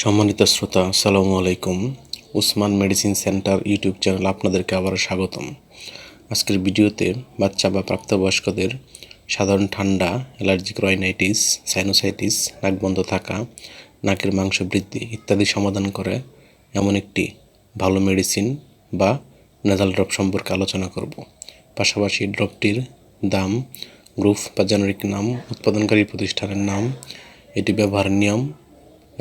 সম্মানিত শ্রোতা, আসসালামু আলাইকুম। Usman medicine centre YouTube channel আপনাদেরকে আবারও স্বাগতম। আজকের ভিডিওতে বাচ্চা বা প্রাপ্তবয়স্কদের সাধারণ ঠান্ডা, অ্যালার্জিক রয়নাইটিস সাইনোসাইটিস, নাক বন্ধ থাকা, নাকের মাংস বৃদ্ধি ইত্যাদি সমাধান করে এমন একটি ভালো মেডিসিন বা নেজাল ড্রপ সম্পর্কে আলোচনা করব। পাশাপাশি ড্রপটির দাম, গ্রুপ বা জেনারিক নাম, উৎপাদনকারী প্রতিষ্ঠানের নাম, এটি ব্যবহারের নিয়ম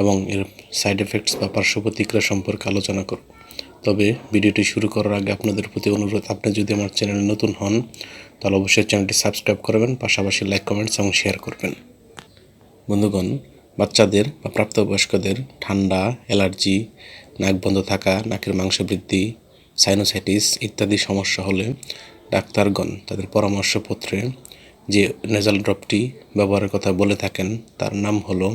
এবং এর সাইড এফেক্টস বা পার্শ্ব প্রতিক্রিয়া সম্পর্কে আলোচনা করব। তবে ভিডিওটি শুরু করার আগে আপনাদের প্রতি অনুরোধ, আপনি যদি আমার চ্যানেলে নতুন হন, তাহলে অবশ্যই চ্যানেলটি সাবস্ক্রাইব করবেন, পাশাপাশি লাইক কমেন্টস এবং শেয়ার করবেন। বন্ধুগণ, বাচ্চাদের বা প্রাপ্তবয়স্কদের ঠান্ডা, অ্যালার্জি, নাক বন্ধ থাকা, নাকের মাংস বৃদ্ধি সাইনোসাইটিস ইত্যাদি সমস্যা হলে ডাক্তারগণ তাদের পরামর্শপত্রে যে নেজাল ড্রপটি ব্যবহারের কথা বলে থাকেন, তার নাম হলো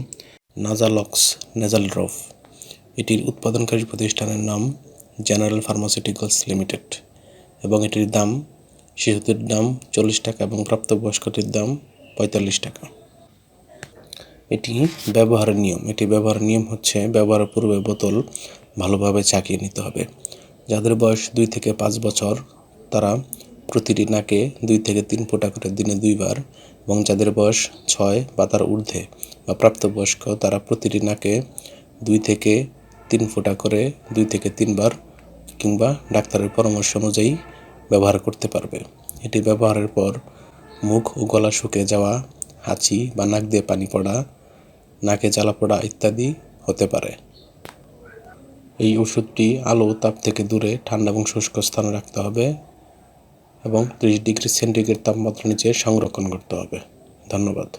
নাজালক্স নেজাল ড্রপ এটির উৎপাদনকারী প্রতিষ্ঠানের নাম জেনারেল ফার্মাসিউটিক্যালস লিমিটেড এবং এটির দাম শিশুদের দাম চল্লিশ টাকা এবং প্রাপ্তবয়স্কটির দাম পঁয়তাল্লিশ টাকা। এটি ব্যবহারের নিয়ম। এটি ব্যবহারের নিয়ম হচ্ছে ব্যবহারের পূর্বে বোতল ভালোভাবে চাকিয়ে নিতে হবে। যাদের বয়স দুই থেকে পাঁচ বছর, তারা প্রতিটি নাকে দুই থেকে তিন ফোঁটা করে দিনে দুইবার এবং যাদের বয়স ছয় বা তার ঊর্ধ্বে বা প্রাপ্তবয়স্ক, তারা প্রতিটি নাকে দুই থেকে তিন ফোঁটা করে দুই থেকে তিনবার কিংবা ডাক্তারের পরামর্শ অনুযায়ী ব্যবহার করতে পারবে। এটি ব্যবহারের পর মুখ ও গলা শুকিয়ে যাওয়া, হাঁচি বা নাক দিয়ে পানি পড়া, নাকে জ্বালা পড়া ইত্যাদি হতে পারে। এই ওষুধটি আলো তাপ থেকে দূরে ঠান্ডা এবং শুষ্ক স্থানে রাখতে হবে। এবং ত্রিশ ডিগ্রি সেন্টিগ্রেড তাপমাত্রা নিচে সংরক্ষণ করতে হবে। ধন্যবাদ।